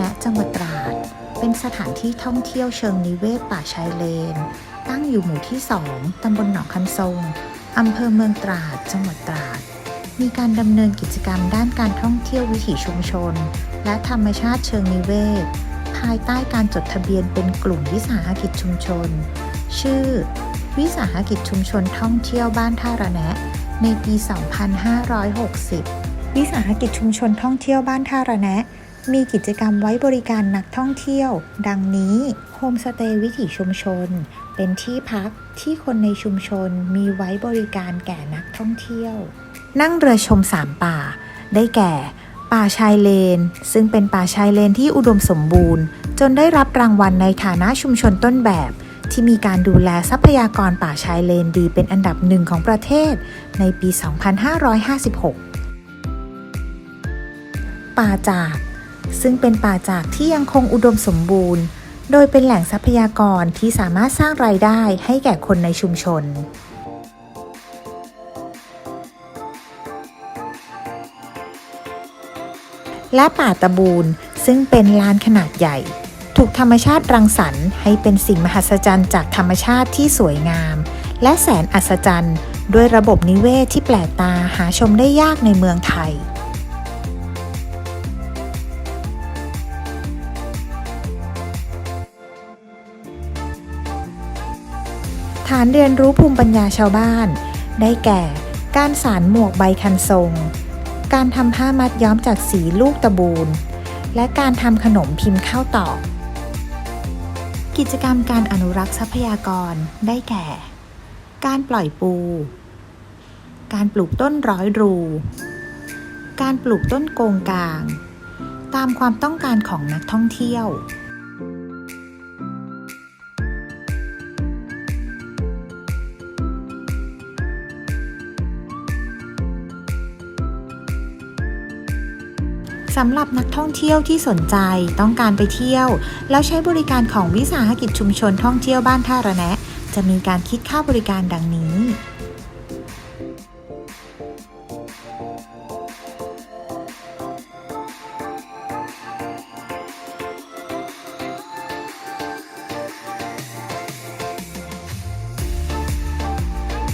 ณะจังหวัดตราด เป็นสถานที่ท่องเที่ยวเชิงนิเวศป่าชายเลน ตั้งอยู่หมู่ที่ 2 ตำบลหนองคันทรง อำเภอเมืองตราด จังหวัดตราด มีการดำเนินกิจกรรมด้านการท่องเที่ยววิถีชุมชน และธรรมชาติเชิงนิเวศ ภายใต้การจดทะเบียนเป็นกลุ่มวิสาหกิจชุมชน ชื่อ วิสาหกิจชุมชนท่องเที่ยวบ้านท่าระแนะ ในปี 2560 วิสาหกิจชุมชนท่องเที่ยวบ้านท่าระแนะ มีกิจกรรมไว้บริการนักท่องเที่ยว ดังนี้โฮมสเตย์วิถีชุมชน เป็นที่พักที่คนในชุมชนมีไว้บริการแก่นักท่องเที่ยว นั่งเรือชมสามป่า ได้แก่ ป่าชายเลน ซึ่งเป็นป่าชายเลนที่อุดมสมบูรณ์ จนได้รับรางวัลในฐานะชุมชนต้นแบบที่มีการดูแลทรัพยากรป่าชายเลนดีเป็นอันดับหนึ่งของประเทศในปี 2556 ป่าจาก ซึ่งเป็นป่าจากที่ยังคงอุดมสมบูรณ์ โดยเป็นแหล่งทรัพยากรที่สามารถสร้างรายได้ให้แก่คนในชุมชน และป่าตะบูนซึ่งเป็นลานขนาดใหญ่ ถูกธรรมชาติรังสรรค์ให้เป็นสิ่งมหัศจรรย์จากธรรมชาติที่สวยงาม และแสนอัศจรรย์ ด้วยระบบนิเวศที่แปลกตาหาชมได้ยากในเมืองไทย ฐานเรียนรู้ภูมิปัญญาชาวบ้าน ได้แก่ การสารหมวกใบคันทรง การทำผ้ามัดย้อมจากสีลูกตะบูน และการทำขนมพิมพ์ข้าวตอก กิจกรรมการอนุรักษ์ทรัพยากรได้แก่ การปล่อยปู การปลูกต้นร้อยรู การปลูกต้นโกงกลาง ตามความต้องการของนักท่องเที่ยว สำหรับนักท่องเที่ยวที่สนใจต้องการไปเที่ยว แล้วใช้บริการของวิสาหกิจชุมชนท่องเที่ยวบ้านท่าระแนะ จะมีการคิดค่าบริการดังนี้